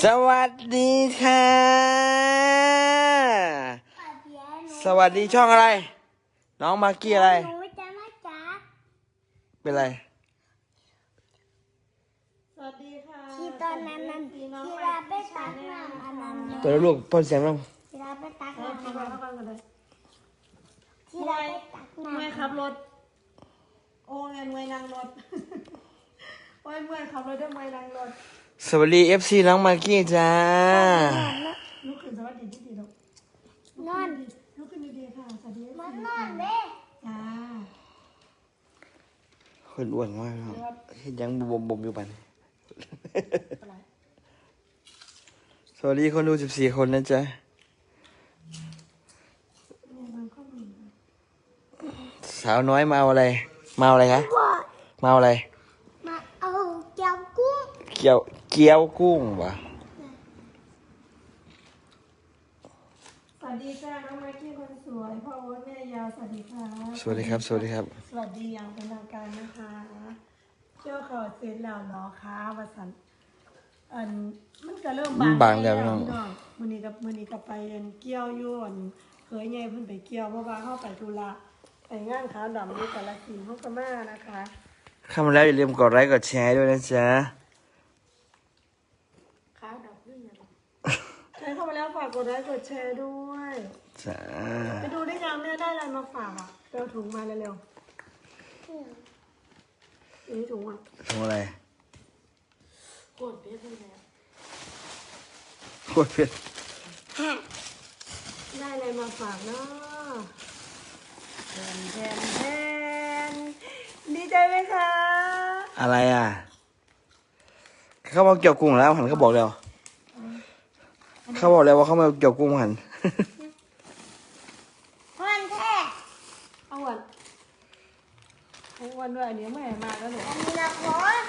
สวัสดีค่ะ สวัสดีช่องอะไร น้องมากกี้อะไร หนูจะมาจับเป็นไร สวัสดีค่ะที่ตอนนั้นมันที่เราไปตักน้ำอันนั้นเปิดลูกพ่นเสียงลงที่เราไปตักเออน้ำอันเข้านั้นมาเข้ามากันเลยที่เราไปตักน้ำเมื่อยขับรถ โอ้ยเมื่อยนั่งรถ โอ้ยเมื่อยขับรถด้วยเมื่อยนั่งรถ สวัสดีเอฟซีน้องมากกี้จ้า ลุกขึ้นสวัสดีที่ดีลูกนอน ลุกขึ้นดีๆค่ะสวัสดีมันนอนเลยจ้าคนอ้วนมากครับเห็นยังบมบมๆอยู่ปันอะไรสวัสดีคนดูสิบสี่คนนะจ๊ะเนี่ยมันก็มีสาวน้อยมาเอาอะไร มาเอาอะไรคะว่ามาเอาอะไร มาเอาเจ้ากุ้งเกี๊ยว เกี๊ยวกุ้งวะสวัสดีจ้าน้องไมค์กี้คนสวยพ่อโอ๊ตแม่ยาวสวัสดีค่ะสวัสดีครับ สวัสดีครับ สวัสดีอย่างเป็นทางการนะคะ เจ้าเขาเสร็จแล้วเนาะค่ะวสันอันมันก็เริ่มมันบางแล้วพี่พี่น้น้อองงมื้อนี้กับมื้อนี้ก็ไปอันเกี่ยวอยู่อันเคยใหญ่เพิ่นไปเกี่ยวเพราะว่าเฮาไปธุระไปงานขาวดำอยู่กาฬสินธุ์เฮาก็มานะคะ เข้ามาแล้วอย่าลืมกดไลค์กดแชร์ด้วยนะจ๊ะ ขาวดำด้วยเนี่ย ใครเข้ามาแล้วฝากกดไลค์กดแชร์ด้วย จ้าไปดูได้ยังแม่ได้อะไรมาฝากอะไปเอาถุงมาเร็วๆอันนี้ถุงอะทำอะไรกดเพชรเลยโคตรเผ็ดได้อะไรมาฝากเนาะแทนแทนแทนดีใจไหมคะ อะไรอะ เขาบอกเกี่ยวกุ้งแล้วหันเขาบอกแล้ว เขาบอกแล้วว่าเขามาเกี่ยวกุ้งหันมันแท้เอาวันเอาวันด้วยอันนี้ไม่ให้มาแล้วหนูอันนี้นะโค้ด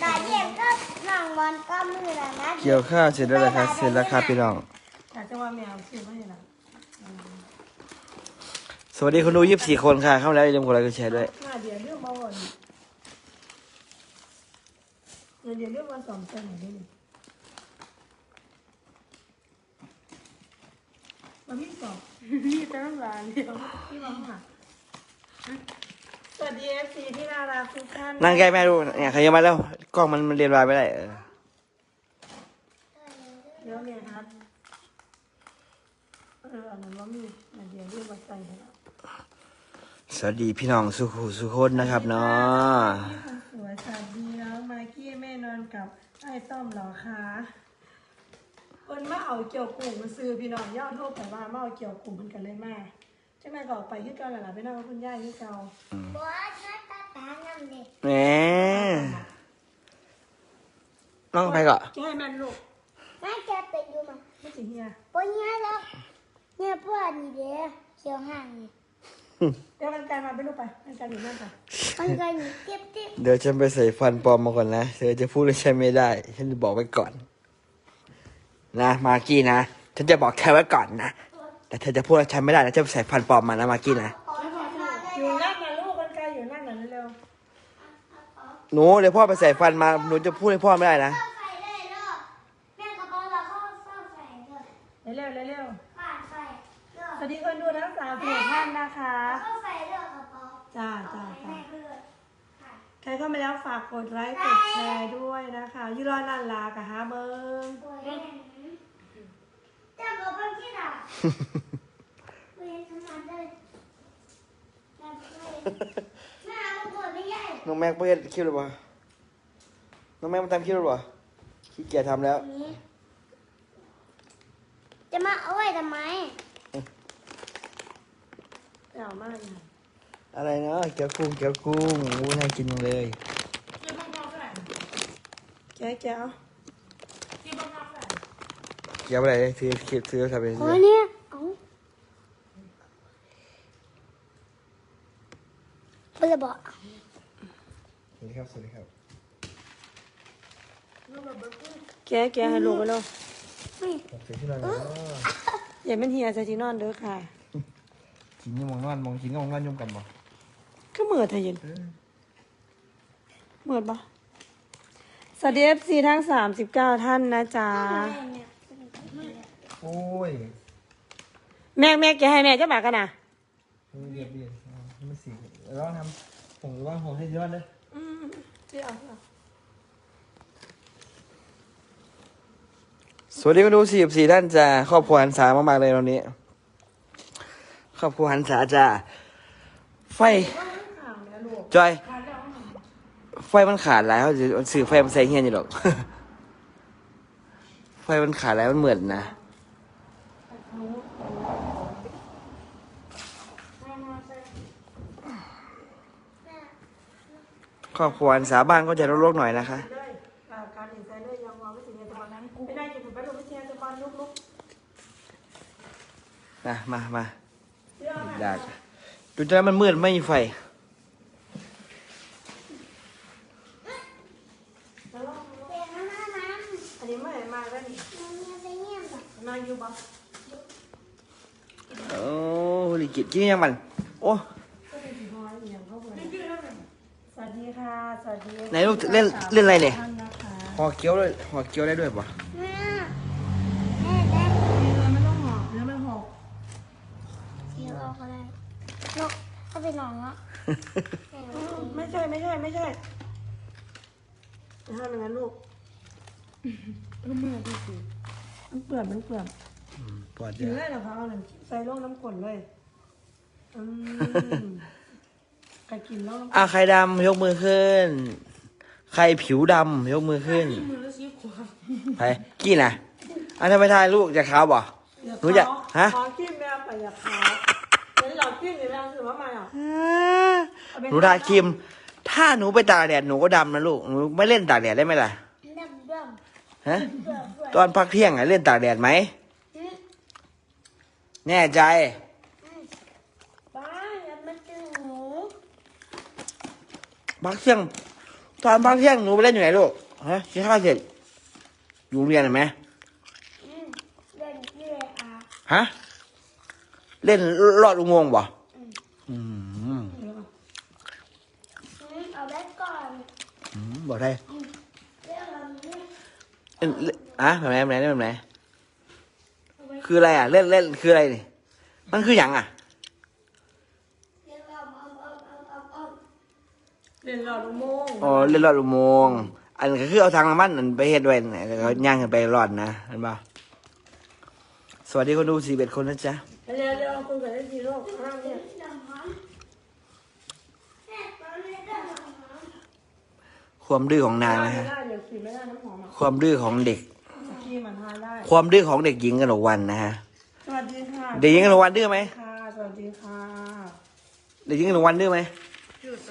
ได้เยี่ยมก็นั่งมันก็มือละนะเกี่ยวข้าวเสร็จแล้วนะครับเสร็จแล้วครับพี่น้องแต่จะว่าแมวซื้อไม่ให้นะสวัสดีคนดูยี่สิบสี่คนค่ะ เข้ามาแล้วอย่าลืมกดไลค์กดแชร์ด้วยมาเดี๋ยวเรื่องมาวันเดี๋ยวเดี๋ยวเรื่องมาสองเส้นหน่อยดิ มาพี่สองพี่จะต้องลาเดียวพี่มาข้างหลังสวัสดีเอฟซีที่น่ารักทุกท่านนั่งใกล้แม่ดูเนี่ยใครยังมาแล้วกล้องมันมันเรียนรายไม่ได้เออเดี๋ยวเนี่ยครับเอออันนั้นว่ามีอันเดียวเรื่องมาใส่ให้แล้วสวัสดีพี่น้องสุขุสุคนนะครับเนาะพี่คนสวยสวัสดีน้องมากกี้แม่นอนกับไอ้ต้อมเหรอคะ คนมาเอาเกี่ยวกลุ่มมาซื้อพี่น้องย่อโทษไปว่ามาเอาเกี่ยวกลุ่มมันกันเลยมาจังไงก็ออกไปที่เก่าแหละล่ะพี่น้องกับคุณย่าที่เก่าบัวน้าตาตาน้ำเด็กแหมน้องไปก่อนจะให้มันลูกน่าจะไปดูมันไม่สิเฮียปนเนี้ยแล้วเนี่ยพวกนี้เด้อเขียวห่างนี่เดี๋ยวกันไกลมาไปลูกไปกันไกลอยู่นั่นค่ะมันก็หนีเตี้ยบเตี้ยบเดี๋ยวฉันไปใส่ฟันปลอมมาก่อนนะเธอจะพูดหรือใช้ไม่ได้ ฉันจะบอกไว้ก่อน นะมากกี้นะ ฉันจะบอกเธอไว้ก่อนนะ แต่เธอจะพูดแล้วใช้ไม่ได้นะจะไปใส่ฟันปลอมมานะมากกี้นะ อยู่นั่นนะลูกกันไกลอยู่นั่นน่ะเร็วหนูเดี๋ยวพ่อไปใส่ฟันมาหนูจะพูดให้พ่อไม่ได้นะเข้าไฟได้เนาะแม่กระเป๋าเราเข้าเข้าไฟเด้อๆเร็วๆเร็วผ่านไฟเด้อๆสวัสดีคนดูทั้งสามสิบท่านนะคะเข้าไฟเด้อกระเป๋าจ้าจ้าจ้าแม่เพื่อนค่ะใครเข้ามาแล้วฝากกดไลค์กดแชร์ด้วยนะคะอยูรอนันลากะฮะเบิงโอ้ยเจ้าบอกว่าที่ไหนเรียนทำงานได้แม่เพื่อนแม่เอาตัวไม่ใหญ่น้องแม็กเปิดคลิปหรือเปล่าน้องแม็กมาทำคลิปหรือเปล่าขี้เกียจทำแล้วนี้จะมาเอาไว้ทำไมเอามากเลยอะไรเนาะเกี๊ยวกุ้งเกี๊ยวกุ้งอู้น่ากินจังเลย แก้แก้วเกี๊ ยวอะไรซื้อคลิปซื้อทำเป็นโอ้ยเนี่ยเอาเพื่อนบอกสวัสดีครับสวัสดีครับแก้แก้ให้ลูกไปแล้วนี่ขอบคุณที่เราเนาะอย่าเป็นเฮียใส่ที่นอนเด้อค่ะกินยังมองนอนมองกินก็มองนอนยมกันบ่ก็เหมือดเธอเย็นเหมือดปะสวัสดี FC ทั้ง39ท่านนะจ๊ะ โอ้ยแม่แม่แกให้แม่จะมากันนะเบียดเบียดไม่สิร้องทำผมร้องผมให้ยอดเลยอืมที่เอาที่เอาสวัสดีคุณดูสี่สี่ท่านจ้าครอบครัวหันษามากๆเลยวันนี้ครอบครัวหันษาจ้าไฟข่าวแล้วลูกจอยขาดแล้วไฟมันขาดแล้วเดี๋ยวสื่อไฟมันใส่เฮียนอยู่หรอก ไฟมันขาดแล้วมันเหมือนนะ ครอบครัวหันษาบ้านก็จะรกๆหน่อยนะคะเลยอ่าการอินไซเดอร์ยังวางไม่ถึงเงินตอนนั้นไม่ได้จะถึงไปลงไม่แชร์จะบอลลุกลุกนะมามาเดี๋ยวนะอยากดูตอนนั้นมันมืดไม่มีไฟแล้วลองดูเปลี่ยนมาหน้าน้อันนี้ไม่มาแล้วนี่ำมันมีอะไรเงี้ยแบบมาอยู่บ่โอ้โหลิกิตกินยังมัน โอ้ ก็เป็นสีน้อยอย่างเขาบอกสวัส ดีค่ะ สวัสดีไหนลูกเล่นเล่นอะไรเนี่ย ท่านนะคะห่อเกี๊ยวด้วยห่อเกี๊ยวได้ด้วยปะแม่แม่ได้เนื้อไม่ต้องหอกเนื้อไม่หอกเสียออกอะไรนกเขาไปนอนแล้วไม่ใช่ไม่ใช่ไม่ใช่ไม่ใช่เป็นงั้นลูกมือดีสิมันเปื่อนมันเปื่อนปอดกิเยนอะเลยเหรอคะเอาหนึ่งใส่ลงน้ำกลนเลย อืม ใครกินแล้วอะใครดำยกมือขึ้น ใครผิวดำยกมือขึ้นมือแล้วชี้ขวาใครกี้นะอะทำไมทายลูกจะขาวบ่หนูจะฮะขอกินแมวไปอย่าขาวเดี๋ยวเรากินเดี๋ยวเราถือว่ามาอะหนูทาครีม ถ้าหนูไปตากแดดหนูก็ดำนะลูกหนูไม่เล่นตากแดดได้ไหมล่ะดำดฮะำเบื่อเบื่อตอนพักเที่ยงอะเล่นตากแดดไหมอืมแน่ใจ ป้าอย่ามาจืดหนู พักเที่ยง ตอนพักเที่ยงหนูไปเล่นอยู่ไหนลูกฮะกินข้าวเสร็จอยู่โรงเรียนเห็นไหมอืมเล่นเรื่อยอะฮะเล่นรอดอุโมงค์บ่อืมอืมเอาไว้ก่อนอืมบอกได้เรื่องแบบนี้เล่นเล่นอะแบบไหนแบบไหนแบบไหนเอาไว้คืออะไรอะ เล่นเล่นคืออะไรนี่มันคืออย่างอะ เรื่องเอาเอาเอาเอาเอาเอา เรียนหล อดอุโมงค์อ๋อเล่นรอดอุโมงค์อันก็คือเอาทางน้ำมันนั่นไปเฮ็ดไว้น่ะแล้วก็ย่างกันไปรอดนะเห็นป่ะสวัสดีคนดูสี่เบ็ดคนนะจ๊ะเร็วเร็วคุณกับเล่นทีโลกข้างเนี่ยดำมันแม่ตอนนี้ดำมันความดื้อของนางไม่นะฮะ ได้เดี๋ยวสีไม่ได้น้ำหอมอะความดื้อของเด็ก ขี้มันทานได้ ความดื้อของเด็กหญิงกนกวันนะฮะ สวัสดีค่ะเด็กหญิงกนกวันดื้อไหมค่ะ สวัสดีค่ะ เด็กหญิงกนกวันดื้อไหมจุดเ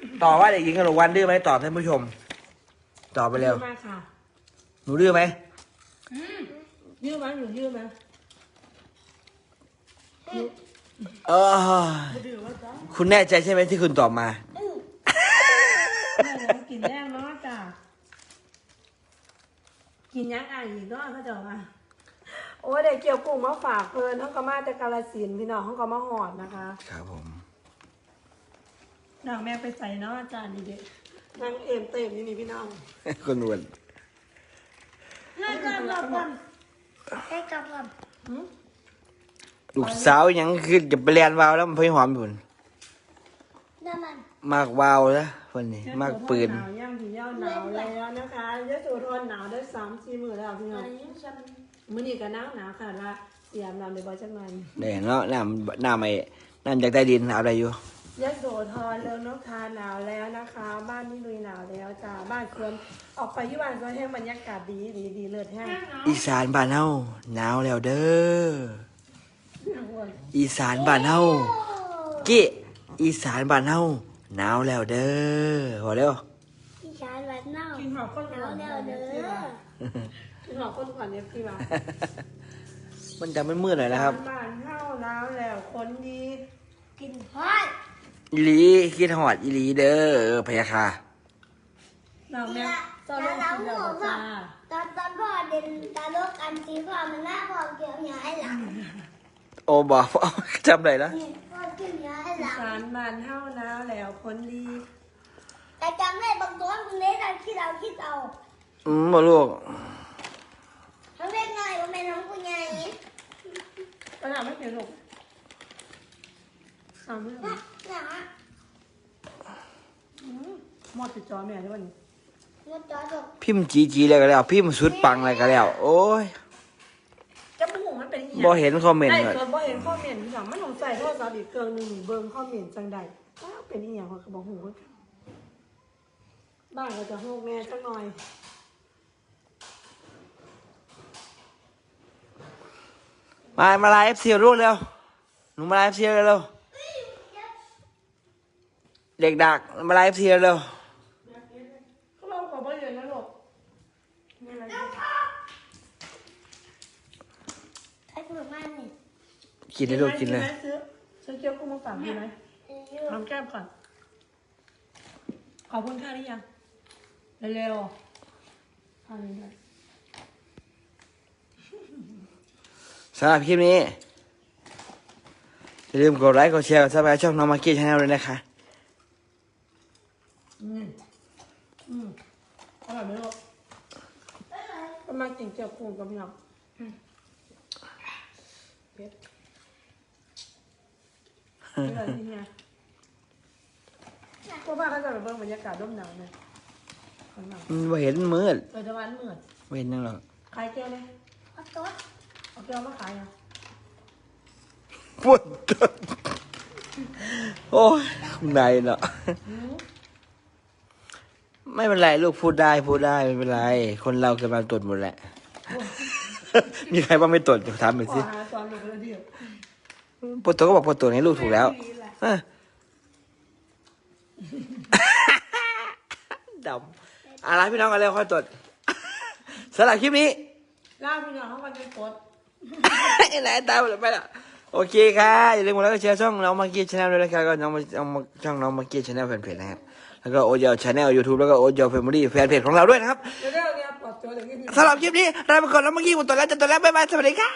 ติบนึงตอบว่าเด็กหญิงกนกวันดื้อไหมตอบท่านผู้ชม ตอบไปเร็ว มากค่ะหนูดื้อไหมยืดไหมหนูยืดไหมเออ ดื้อว่าจ้าคุณแน่ใจใช่ไหมที่คุณตอบมา แม่ยังกินแย่งเนาะจ้ะกินยังอ่านอีกเนาะเขาจะว่าโอ้ยเด็กเกี่ยวกุ้งมาฝากเพิ่นเขาก็มาแต่กาลสินธุ์พี่น้องเขาก็มาหอดนะคะ ครับผม นางแม่ไปใส่เนาะอาจารย์ดีเด็กนางเอ็มเต็มนี่นี่พี่น้องคนรวนให้กลับก่อนให้กลับก่อนหืมลูกสาวยังคือจะไปเรียนวาวแล้วมันพี่หอมอยู่พุ่นน้ำมันมากวาวแล้วคนนี้มากปืนหนาวย่างถึงย่าหนาวแล้วนะคะยะโสธรหนาวได้สามสี่มื้อแล้วพี่น้องอันนี้ฉันมื้อนี้ก็หนาวหนาวค่ะละเสียมน้ำในบ่อจักหน่อยเด่นเนาะน้ำน้ำไอ้น้ำจากใต้ดินเอาอะไรอยู่ ยะโสธรเริ่มนกทาหนาวแล้วนะคะ บ้านนี่ลุยหนาวแล้วจ้าบ้านเคือนออกไปอยี่บ้านก็แห้งบรรยากาศดีดีดีเลิศแห้งอีสานบ้านเฮาหนาวแล้วเด้อน่าอ้วนอีสานบ้านเฮากี้อีสานบ้านเฮาหนาวแล้วเด้อพอแล้วพี่ชายวันเน่ากินหอมก้นก่อนเน่าเด้อกินหอมก้นก่อนเนี่ยพี่ว่ามันจะไม่มืดหน่อยนะครับบ้านเฮาหนาวแล้วคนดีกินฮอด อีหลีคิดหอดอีหลีเด้อเออพะยาค่ะ เราแม่ตเจ้าอนลูกเรากินหัแล้ววจ้าตอนตอนพ่อเดินตาลูกกันสีพ่อมันหน้าพ่อเกี่ยวหยาให้หลังโอ้บอกจำได้แล้วนี่พ่อเกี่ยวหยาให้หลังสารบ้านเฮาหนาวแล้วคนดีแต่แต่จำได้บางตัวคุณเล็กเราคิดเอาคิดเอาอืมบ่ลูกทั้งเล็กน้อยก็เป็นทั้งผู้ใหญ่กระดาษไม่เขียนหรอกสามเรื่อง นะนะอืมหมดติดจอแม่ได้ป่ะนี่มันจอดกพิมพ์จีจีแล้วก็แล้ว พิมพ์สุดปังอะไรก็แล้ว โอ้ยจะบุ้งมันเป็นอีหยังบ่เห็นคอมเมนต์ได้เลยเกินบ่เห็นข้อมเมนต์ที่สั่งมันต้องใส่โทรศัพท์อีกเครื่องหนึงเบิ่งข้อมเมนต์จังใดอ้าวเป็นอีหยังเขาก็บอกหูว่าบ้านก็จะโฮกแม่จังหน่อยมามาไลฟ์เซียรูกเร็วหนูมาไลฟ์เซียเร็ว เด็กดักมาไลฟ์เซียเร็วก็เราขอบ่เรียนนะลูกนี่อะไรเนี่ยใช้ถุงมันนี่กินเลยลูกกินเลยไหมซื้อซื้อเกี๊ยวกุ้งมาฝากดีไหมเยอะทำแก้มก่อน ขอบคุณค่ะหรือยัง เร็วๆเอาเลยสำหรับคลิปนี้อย่าลืมกดไลค์กดแชร์กดซับสไครต์ช่องน้องมาร์กี้ชาแนลด้วยนะคะ อืมอืมอร่อยไหมลูกประมาณกินเจียวกุ้งกับพี่น้องอืมเผ็ดนี่อะไรที่เนี่ยพวกบ้านก็จะไปเบิ่งบรรยากาศร่มหนาวเนี่ยข้างหลังอืมบ่เห็นมืดเปิดตะวันมืดบ่เห็นนั่งหรอกขายแก้วเลยเอาโต๊ะเอาแก้วมาขายอะปวดตับโอ้ยคุณนายเนาะ อืม ไม่เป็นไรลูกพูดได้พูดได้ไม่เป็นไร คนเราเกิดมาตดหมดแหละ มีใครบ้างไม่ตดถามหน่อยขอสิหาตอนหนึ่งเลยเดียวปวดตัวก็บอกปวดตัวให้ลูกถูกแล้วเออดำอะไรพี่น้องกันเร็วค่อยตดสำหรับคลิปนี้ล่าพี่น้องเขามาจะกดไหนตามไปละโอเคค่ะอย่าลืมกดไลค์กดแชร์ช่องน้องมาเกียร์ชาแนลด้วยนะครับก็น้องมาน้องมาช่องน้องมาเกียร์ชาแนลแฟนเพจนะครับ แล้วก็โอเยลชาแนลยูทูบแล้วก็โอเยลแฟมิลี่แฟนเพจของเราด้วยนะครับ เดี๋ยวเดี๋ยวเนี่ยปลอบโจทย์อย่างนี้สำหรับคลิปนี้เราไปก่อนแล้วเมื่อกี้ผมตัวแล้วจะตัวแล้วบ๊ายบายสวัสดีค่ะ